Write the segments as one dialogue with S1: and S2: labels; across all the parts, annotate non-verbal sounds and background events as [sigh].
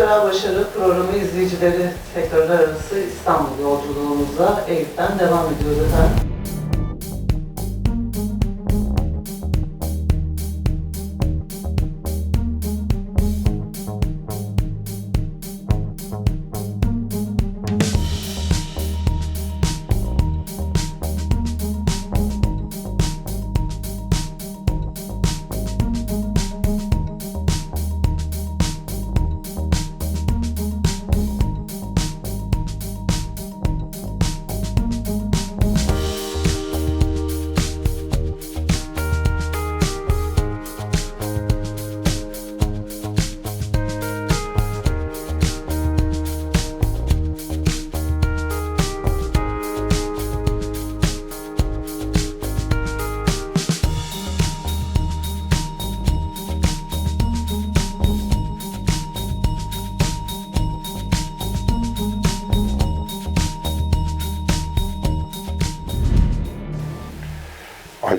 S1: Sektörel Başarı Programı izleyicileri sektörler arası İstanbul yolculuğumuza Eyüp'ten devam ediyoruz efendim.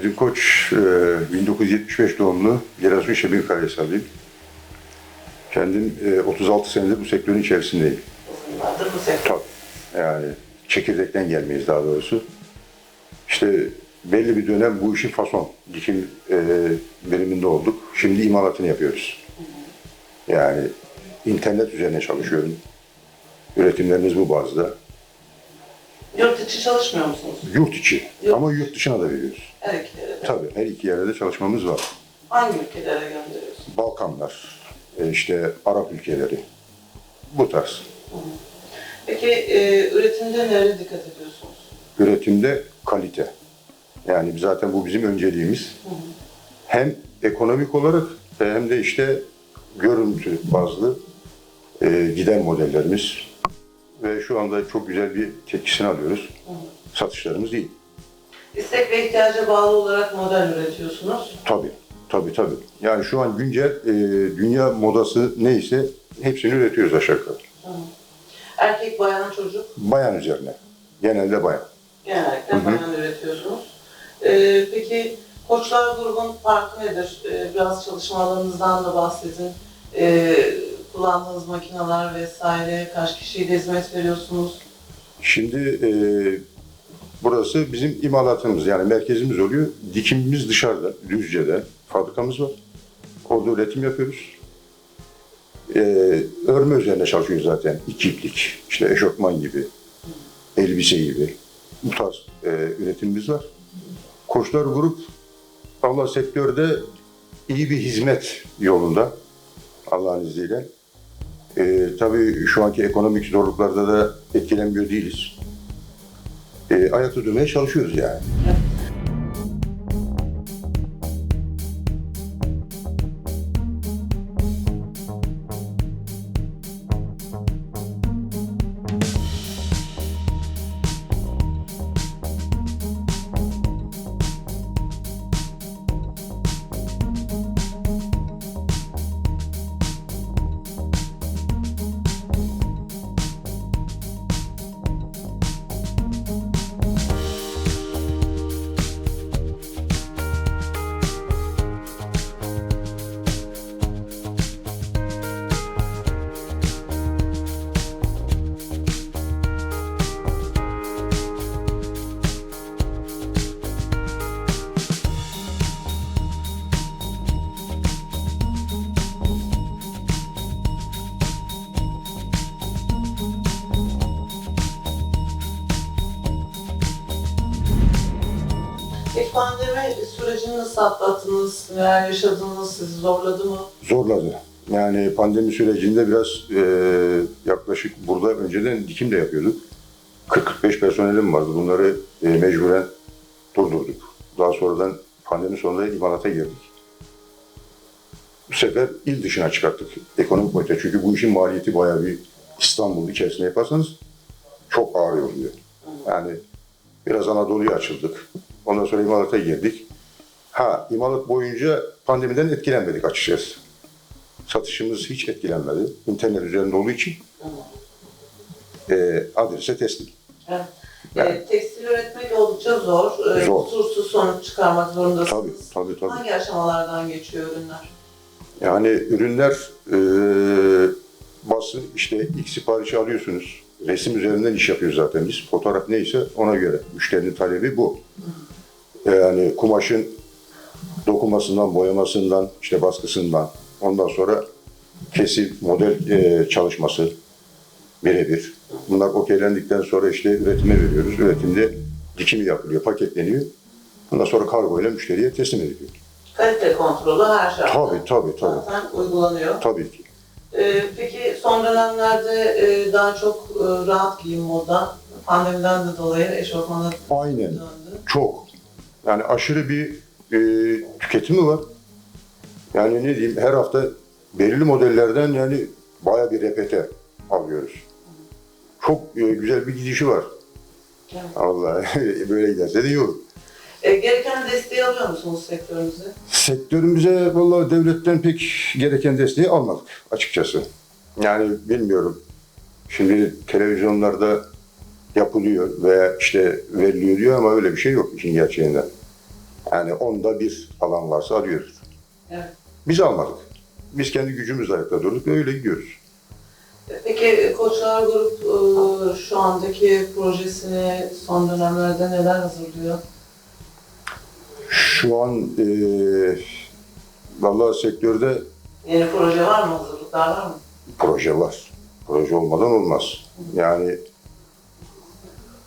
S2: Aydın Koç, e, 1975 doğumlu Giresun Şebin Karahisarlıyım. Kendim e, 36 senedir bu sektörün içerisindeyim.
S1: Yıllardır bu sektör.
S2: Tabii. Yani çekirdekten gelmeyiz daha doğrusu. İşte belli bir dönem bu işin fason, dikim e, bölümünde olduk. Şimdi imalatını yapıyoruz. Yani internet üzerine çalışıyorum. Üretimlerimiz bu bazda.
S1: Yurt içi çalışmıyor musunuz?
S2: Yurt içi
S1: Yurt-
S2: ama yurt dışına da veriyoruz.
S1: Her iki yere de.
S2: Tabii her iki yerde de çalışmamız var.
S1: Hangi ülkelere gönderiyorsunuz?
S2: Balkanlar, e, işte Arap ülkeleri. Bu tarz.
S1: Peki e, üretimde nereye dikkat ediyorsunuz?
S2: Üretimde kalite. Yani zaten bu bizim önceliğimiz. Hem ekonomik olarak hem de işte görüntü bazlı e, giden modellerimiz. Ve şu anda çok güzel bir tepkisini alıyoruz. Satışlarımız iyi.
S1: İstek ve ihtiyaca bağlı olarak model üretiyorsunuz.
S2: Tabii, tabii tabii. Yani şu an güncel e, dünya modası neyse hepsini üretiyoruz aşağı yukarı.
S1: Erkek, bayan, çocuk
S2: Bayan üzerine. Genelde bayan.
S1: genellikle bayan üretiyorsunuz. E, peki Koçlar grubun farkı nedir? E, biraz çalışma alanınızdan da bahsedin. E, kullandığınız makineler vesaire, kaç kişiye de hizmet veriyorsunuz?
S2: Şimdi e, burası bizim imalatımız yani merkezimiz oluyor. Dikimimiz dışarıda, Düzce'de fabrikamız var. Orada üretim yapıyoruz. E, örme üzerine çalışıyoruz zaten. İki iplik, işte eşofman gibi, elbise gibi. Bu tarz e, üretimimiz var. Koçlar Grup Allah sektörde iyi bir hizmet yolunda Allah'ın izniyle. E, tabii şu anki ekonomik zorluklarda da etkilenmiyor değiliz. E, ayakta durmaya çalışıyoruz yani.
S1: Peki pandemi sürecini nasıl atlattınız? Neler yaşadınız? Sizi zorladı mı?
S2: Zorladı. Yani pandemi sürecinde biraz e, yaklaşık burada önceden dikim de yapıyorduk. 40-45 personelim vardı. Bunları e, mecburen durdurduk. Daha sonradan pandemi sonunda imalata girdik. Bu sefer il dışına çıkarttık ekonomik boyutta. Çünkü bu işin maliyeti bayağı bir İstanbul içerisinde yaparsanız çok ağır oluyor. Yani biraz Anadolu'ya açıldık. Ondan sonra imalata girdik. Ha imalat boyunca pandemiden etkilenmedik açıkçası. Satışımız hiç etkilenmedi. İnternet üzerinde olduğu için e, adrese teslim.
S1: Evet.
S2: Yani.
S1: Ee, tekstil üretmek oldukça zor. Ee,
S2: Zor.
S1: Kusursuz sonuç çıkarmak zorundasınız.
S2: Tabii, tabii, tabii.
S1: Hangi aşamalardan geçiyor ürünler?
S2: Yani ürünler e, basın işte ilk siparişi alıyorsunuz. Resim üzerinden iş yapıyoruz zaten biz. Fotoğraf neyse ona göre. Müşterinin talebi bu. Yani kumaşın dokumasından, boyamasından, işte baskısından, ondan sonra kesim, model e, çalışması birebir. Bunlar okeylendikten sonra işte üretime veriyoruz. Üretimde dikimi yapılıyor, paketleniyor. Ondan sonra kargo ile müşteriye teslim ediliyor.
S1: Kalite kontrolü her şartta.
S2: Tabii, tabii, tabii.
S1: Zaten uygulanıyor.
S2: Tabii ki.
S1: Ee, peki son dönemlerde e, daha çok e, rahat giyim moda. Pandemiden de dolayı eşofmana
S2: Aynen.
S1: döndü.
S2: Çok. Yani aşırı bir e, tüketimi var. Yani ne diyeyim her hafta belirli modellerden yani baya bir repete alıyoruz. Çok e, güzel bir gidişi var.
S1: Evet.
S2: Allah [laughs] böyle giderse de iyi olur.
S1: E, gereken desteği alıyor musunuz sektörünüze?
S2: Sektörümüze vallahi devletten pek gereken desteği almadık açıkçası. Yani bilmiyorum. Şimdi televizyonlarda yapılıyor veya işte veriliyor diyor ama öyle bir şey yok işin gerçeğinden. Yani onda bir alan varsa arıyoruz.
S1: Evet.
S2: Biz almadık. Biz kendi gücümüzle ayakta durduk ve öyle gidiyoruz.
S1: E, Peki Koçlar Grup e, şu andaki projesini son dönemlerde neler hazırlıyor?
S2: Şu an eee vallahi sektörde
S1: Yeni proje var mı? Hazırlıklar var mı?
S2: proje var. Proje olmadan olmaz. Yani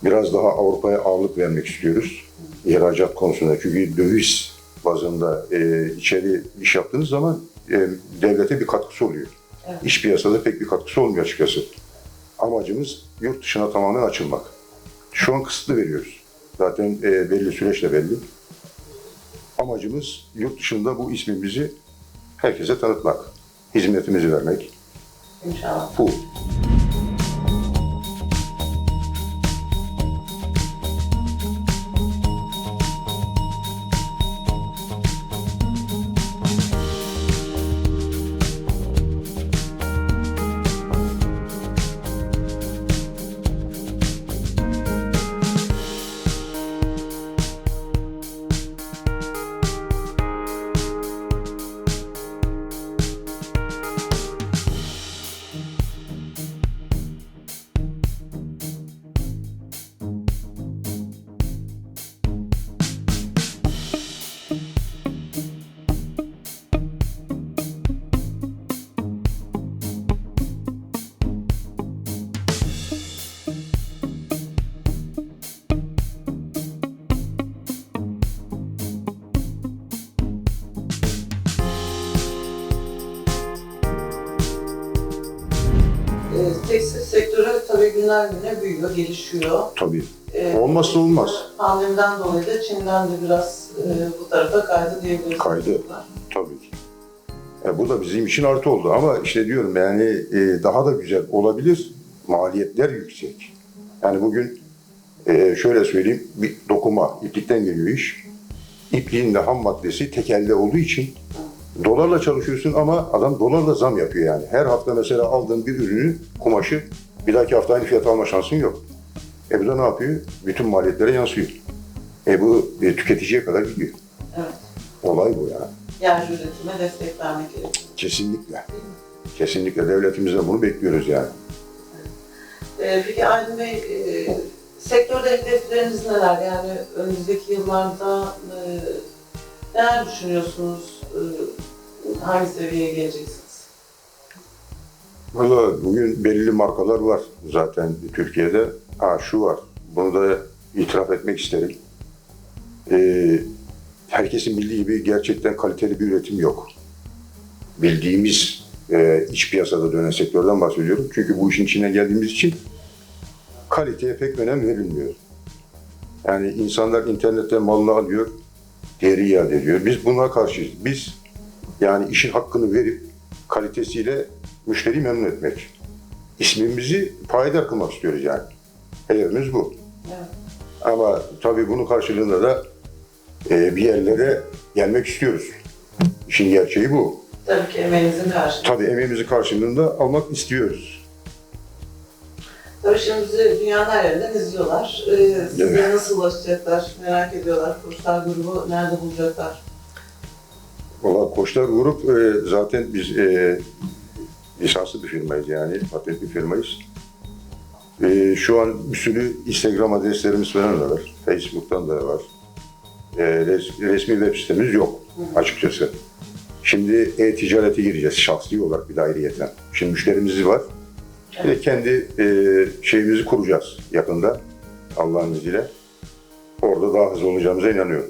S2: biraz daha Avrupa'ya ağırlık vermek istiyoruz. İhracat konusunda. Çünkü döviz bazında e, içeri iş yaptığınız zaman e, devlete bir katkısı oluyor.
S1: Evet.
S2: İş piyasada pek bir katkısı olmuyor açıkçası. Amacımız yurt dışına tamamen açılmak. Şu an kısıtlı veriyoruz. Zaten e, belli süreçle belli. Amacımız yurt dışında bu ismimizi herkese tanıtmak. Hizmetimizi vermek.
S1: İnşallah.
S2: Bu.
S1: Günler güne büyüyor, gelişiyor.
S2: Tabii.
S1: E,
S2: Olmazsa olmaz.
S1: Pandemiden dolayı da Çin'den de biraz e, bu tarafa kaydı diyebiliriz.
S2: Kaydı. Tabii ki. E, bu da bizim için artı oldu ama işte diyorum yani e, daha da güzel olabilir. Maliyetler yüksek. Yani bugün e, şöyle söyleyeyim bir dokuma iplikten geliyor iş. İpliğin de ham maddesi tekelde olduğu için dolarla çalışıyorsun ama adam dolarla zam yapıyor yani. Her hafta mesela aldığın bir ürünü, kumaşı bir dahaki hafta aynı fiyata alma şansın yok. E bu da ne yapıyor? Bütün maliyetlere yansıyor. E bu e, tüketiciye kadar gidiyor.
S1: Evet.
S2: Olay bu yani.
S1: Yerli üretime destek vermek gerekiyor.
S2: Kesinlikle. Kesinlikle devletimizden bunu bekliyoruz yani.
S1: E, peki Aydın Bey, e, sektörde hedefleriniz neler? Yani önümüzdeki yıllarda e, neler düşünüyorsunuz? E, hangi seviyeye geleceksiniz?
S2: Valla bugün belirli markalar var zaten Türkiye'de. Ha şu var, bunu da itiraf etmek isterim. Ee, herkesin bildiği gibi gerçekten kaliteli bir üretim yok. Bildiğimiz e, iç piyasada dönen sektörden bahsediyorum. Çünkü bu işin içine geldiğimiz için kaliteye pek önem verilmiyor. Yani insanlar internetten malını alıyor, geri iade ediyor. Biz buna karşıyız. Biz yani işin hakkını verip kalitesiyle müşteriyi memnun etmek. İsmimizi payidar kılmak istiyoruz yani. Hedefimiz bu.
S1: Evet.
S2: Ama tabii bunun karşılığında da e, bir yerlere gelmek istiyoruz. İşin gerçeği bu.
S1: Tabii ki emeğinizin karşılığı.
S2: Tabii emeğimizi karşılığında almak istiyoruz.
S1: Tabii şimdi dünyanın her yerinden izliyorlar. Ee, size
S2: Evet.
S1: nasıl ulaşacaklar merak ediyorlar. Koçlar grubu nerede bulacaklar?
S2: Valla Koçlar Grup e, zaten biz e, lisanslı bir firmayız yani, patentli bir firmayız. Ee, şu an bir sürü Instagram adreslerimiz falan da var. Facebook'tan da var. Ee, res- resmi web sitemiz yok açıkçası. Şimdi e-ticarete gireceğiz şahsi olarak bir dairiyeten. Şimdi müşterimiz var. Bir de kendi e, şeyimizi kuracağız yakında Allah'ın izniyle. Orada daha hızlı olacağımıza inanıyorum.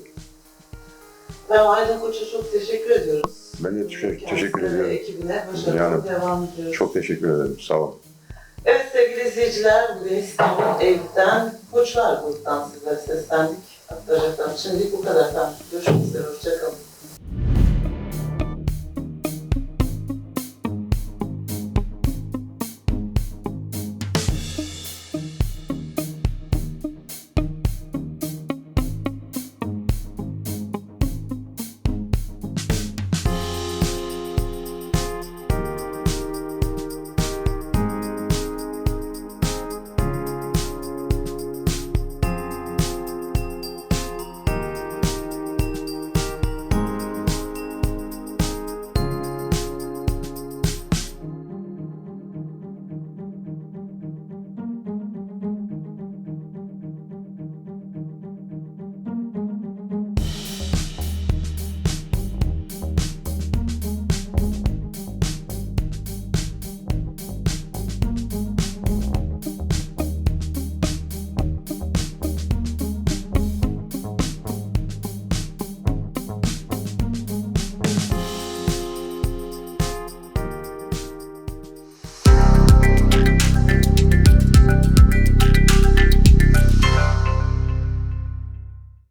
S1: Ben Aydın Koç'a çok teşekkür ediyoruz.
S2: Ben de teşekkür- teşekkür ediyorum.
S1: ekibine başarılı devam ediyoruz.
S2: Çok teşekkür ederim. Sağ olun.
S1: Evet sevgili izleyiciler, bugün İstanbul Eyüp'ten Koçlar Grup'tan sizlere seslendik. Aktaracaklarım şimdilik bu kadar. Görüşmek üzere, hoşçakalın.